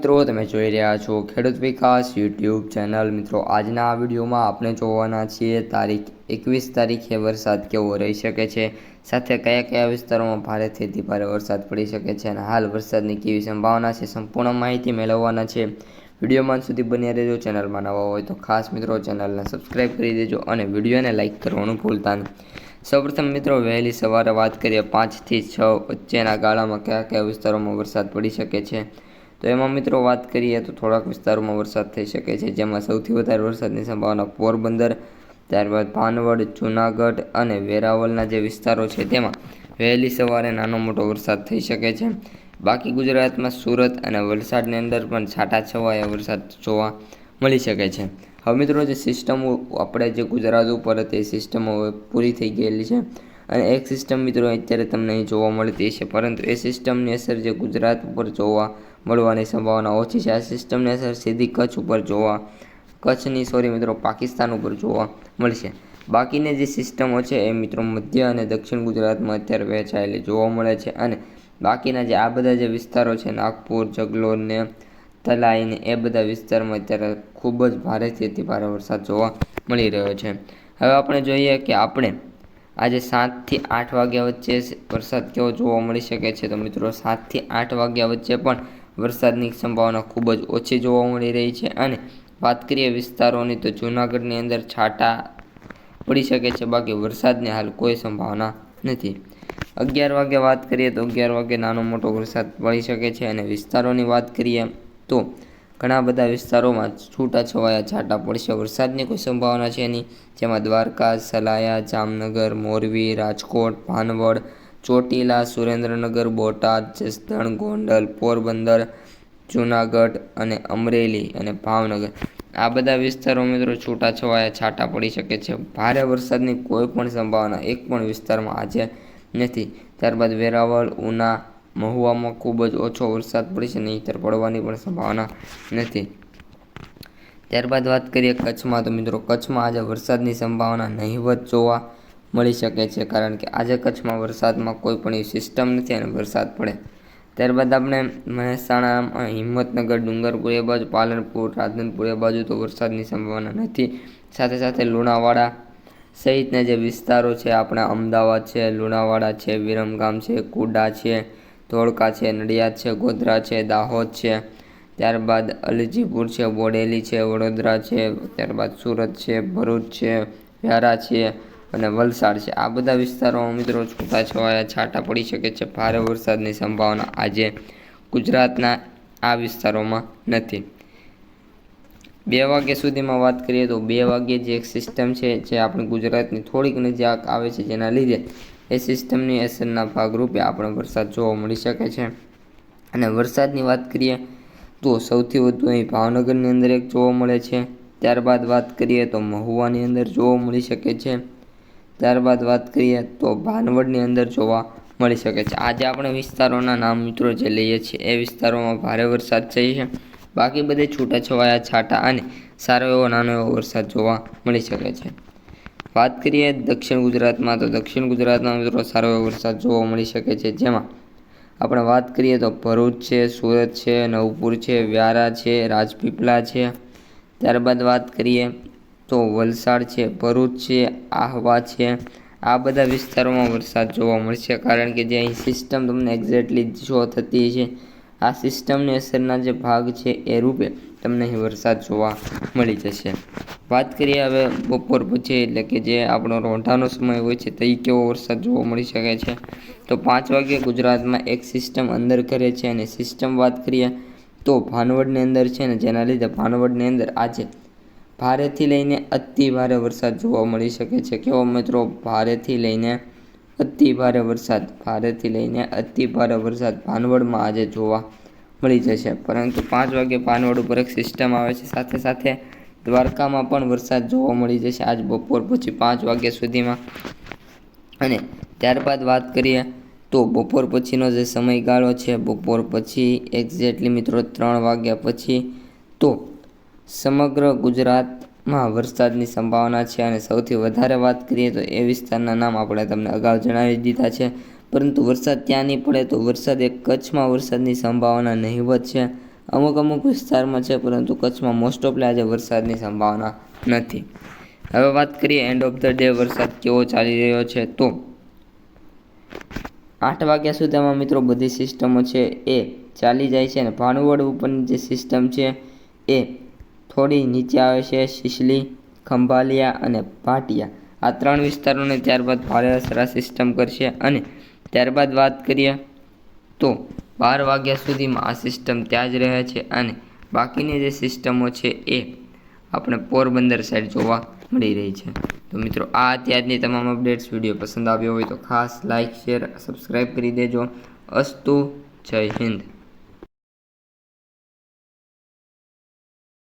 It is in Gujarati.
મિત્રો, તમે જોઈ રહ્યા છો ખેડૂત વિકાસ યુટ્યુબ ચેનલ. મિત્રો, આજના આ વિડીયોમાં આપણે જોવાના છીએ તારીખ એકવીસ તારીખે વરસાદ કેવો રહી શકે છે, સાથે કયા કયા વિસ્તારોમાં ભારેથી અતિ ભારે વરસાદ પડી શકે છે અને હાલ વરસાદની કેવી સંભાવના છે, સંપૂર્ણ માહિતી મેળવવાના છે. વિડીયોમાં સુધી બન્યા રહેજો, ચેનલમાં નવા હોય તો ખાસ મિત્રો ચેનલને સબસ્ક્રાઈબ કરી દેજો અને વિડીયોને લાઇક કરવાનું ભૂલતા નહીં સૌપ્રથમ મિત્રો, વહેલી સવારે વાત કરીએ પાંચથી છ વચ્ચેના ગાળામાં કયા કયા વિસ્તારોમાં વરસાદ પડી શકે છે તો એમાં મિત્રો વાત કરીએ તો થોડાક વિસ્તારોમાં વરસાદ થઈ શકે છે, જેમાં સૌથી વધારે વરસાદની સંભાવના પોરબંદર, ત્યારબાદ ભાનવડ, જૂનાગઢ અને વેરાવળના જે વિસ્તારો છે તેમાં વહેલી સવારે નાનો મોટો વરસાદ થઈ શકે છે. બાકી ગુજરાતમાં સુરત અને વલસાડની અંદર પણ છાટા છવાયા વરસાદ જોવા મળી શકે છે. હવે મિત્રો જે સિસ્ટમો આપણે જે ગુજરાત ઉપર એ સિસ્ટમો પૂરી થઈ ગયેલી છે અને એક સિસ્ટમ મિત્રો અત્યારે તમને અહીં જોવા મળતી છે પરંતુ એ સિસ્ટમની અસર જે ગુજરાત ઉપર જોવા મળવાની સંભાવના ઓછી છે. આ સિસ્ટમની અસર સીધી કચ્છ ઉપર જોવા, કચ્છની સોરી મિત્રો, પાકિસ્તાન ઉપર જોવા મળશે. બાકીની જે સિસ્ટમો છે એ મિત્રો મધ્ય અને દક્ષિણ ગુજરાતમાં અત્યારે વહેંચાયેલી જોવા મળે છે અને બાકીના જે આ બધા જે વિસ્તારો છે, નાગપુર જગલોર ને તલાઈ એ બધા વિસ્તારમાં અત્યારે ખૂબ જ ભારેથી અતિ ભારે વરસાદ જોવા મળી રહ્યો છે. હવે આપણે જોઈએ કે આપણે આજે સાતથી આઠ વાગ્યા વચ્ચે વરસાદ કેવો જોવા મળી શકે છે? તો મિત્રો સાતથી આઠ વાગ્યા વચ્ચે પણ વરસાદની સંભાવના ખૂબ જ ઓછી જોવા મળી રહી છે અને વાત કરીએ વિસ્તારોની તો જૂનાગઢની અંદર છાંટા પડી શકે છે, બાકી વરસાદની હાલ કોઈ સંભાવના નથી. અગિયાર વાગે વાત કરીએ તો અગિયાર વાગે નાનો મોટો વરસાદ પડી શકે છે અને વિસ્તારોની વાત કરીએ તો ઘણા બધા વિસ્તારોમાં છૂટા છવાયા છાંટા પડશે વરસાદની કોઈ સંભાવના છે નહીં, જેમાં દ્વારકા, સલાયા, જામનગર, મોરબી, રાજકોટ, ભાનવડ ચોટીલા, સુરેન્દ્રનગર, બોટાદ, જસદણ, ગોંડલ, પોરબંદર, જૂનાગઢ અને અમરેલી અને ભાવનગર. આ બધા વિસ્તારો મિત્રો છૂટાછવાયા છાંટા પડી શકે છે. ભારે વરસાદની કોઈ પણ સંભાવના એક પણ વિસ્તારમાં આજે નથી. ત્યારબાદ વેરાવળ, ઉના, મહુવામાં ખૂબ જ ઓછો વરસાદ પડશે નહીંતર પડવાની પણ સંભાવના નથી. ત્યારબાદ વાત કરીએ કચ્છમાં. તો મિત્રો, કચ્છમાં આજે વરસાદની સંભાવના નહીવત જોવા મળી શકે છે કારણ કે આજે કચ્છમાં વરસાદમાં કોઈ પણ સિસ્ટમ નથી અને વરસાદ પડે. ત્યારબાદ આપણે મહેસાણા હિંમતનગર, ડુંગરપુર એ બાજુ, પાલનપુર, રાધનપુર એ બાજુ તો વરસાદની સંભાવના નથી. સાથે સાથે લુણાવાડા સહિતના જે વિસ્તારો છે, આપણા અમદાવાદ છે, લુણાવાડા છે, વિરમગામ છે, કુડા છે, ધોળકા છે, નડિયાદ છે, ગોધરા છે, દાહોદ છે. ત્યારબાદ અલજીપુર છે, બોડેલી છે, વડોદરા છે, ત્યારબાદ સુરત છે, ભરૂચ છે, વ્યારા છે અને વલસાડ છે. આ બધા વિસ્તારોમાં મિત્રો છૂટાછવાયા છાંટા પડી શકે છે. ભારે વરસાદની સંભાવના આજે ગુજરાતના આ વિસ્તારોમાં નથી. બે વાગ્યા સુધીમાં વાત કરીએ તો બે વાગ્યે જે એક સિસ્ટમ છે, જે આપણે ગુજરાતની થોડીક નજીક આવે છે, જેના લીધે એ સિસ્ટમની અસરના ભાગરૂપે આપણે વરસાદ જોવા મળી શકે છે. અને વરસાદની વાત કરીએ તો સૌથી વધુ અહીં ભાવનગરની અંદર એક જોવા મળે છે. ત્યારબાદ વાત કરીએ તો મહુવાની અંદર જોવા મળી શકે છે. ત્યારબાદ વાત કરીએ તો ભાનવડની અંદર જોવા મળી શકે છે. આજે આપણે વિસ્તારોના નામ મિત્રો જે લઈએ છીએ, એ વિસ્તારોમાં ભારે વરસાદ થઈ છે. બાકી બધે છૂટાછવાયા, છાંટા અને સારો એવો નાનો એવો વરસાદ જોવા મળી શકે છે. વાત કરીએ દક્ષિણ ગુજરાતમાં, તો દક્ષિણ ગુજરાતમાં મિત્રો સારો એવો વરસાદ જોવા મળી શકે છે. જેમાં આપણે વાત કરીએ તો ભરૂચ છે, સુરત છે, નવપુર છે, વ્યારા છે, રાજપીપળા છે. ત્યારબાદ વાત કરીએ તો વલસાડ છે, ભરૂચ છે, આહવા છે. આ બધા વિસ્તારોમાં વરસાદ જોવા મળશે કારણ કે જે અહીં સિસ્ટમ તમને એક્ઝેક્ટલી શો થતી છે. આ સિસ્ટમની અસરના જે ભાગ છે એ રૂપે તમને અહીં વરસાદ જોવા મળી જશે. વાત કરીએ હવે બપોર પછી, એટલે કે જે આપણો રોંઢાનો સમય હોય છે, તે કેવો વરસાદ જોવા મળી શકે છે? તો પાંચ વાગે ગુજરાતમાં એક સિસ્ટમ અંદર કરે છે અને સિસ્ટમ વાત કરીએ તો ભાનવડની અંદર છે ને, જેના લીધે ભાનવડની અંદર આજે ભારેથી લઈને અતિ ભારે વરસાદ જોવા મળી શકે છે. કેવો મિત્રો, ભારેથી લઈને અતિ ભારે વરસાદ, ભારેથી લઈને અતિ ભારે વરસાદ ભાનવડમાં આજે જોવા મળી જશે. પરંતુ પાંચ વાગે ભાનવડ ઉપર એક સિસ્ટમ આવે છે. સાથે સાથે દ્વારકામાં પણ વરસાદ જોવા મળી જશે આજ બપોર પછી પાંચ વાગ્યા સુધીમાં. અને ત્યારબાદ વાત કરીએ તો બપોર પછીનો જે સમયગાળો છે, બપોર પછી એક્ઝેક્ટલી મિત્રો ત્રણ વાગ્યા પછી તો સમગ્ર ગુજરાતમાં વરસાદની સંભાવના છે અને સૌથી વધારે વાત કરીએ તો એ વિસ્તારના નામ આપણે તમને અગાઉ જણાવી દીધા છે. પરંતુ વરસાદ ત્યાં નહીં પડે તો વરસાદ એક કચ્છમાં વરસાદની સંભાવના નહીવત છે. અમુક અમુક વિસ્તારમાં છે, પરંતુ કચ્છમાં મોસ્ટ ઓફલી આજે વરસાદની સંભાવના નથી. હવે વાત કરીએ એન્ડ ઓફ ધ ડે વરસાદ કેવો ચાલી રહ્યો છે તો આઠ વાગ્યા સુધીમાં મિત્રો બધી સિસ્ટમો છે એ ચાલી જાય છે અને ભાનુવડ ઉપરની જે સિસ્ટમ છે એ થોડી નીચે આવે છે સિસલી ખંભાલિયા અને ભાટિયા. આ ત્રણ વિસ્તારોને ત્યારબાદ ભારે અસરા સિસ્ટમ કરશે અને ત્યારબાદ વાત કરીએ તો બાર વાગ્યા સુધીમાં આ સિસ્ટમ ત્યાં જ રહે છે અને બાકીની જે સિસ્ટમો છે એ આપણે પોરબંદર સાઈડ જોવા મળી રહી છે. તો મિત્રો, આ અત્યારની તમામ અપડેટ્સ વીડિયો પસંદ આવ્યો હોય તો ખાસ લાઇક શેર સબસ્ક્રાઈબ કરી દેજો. અસ્તુ, જય હિન્દ.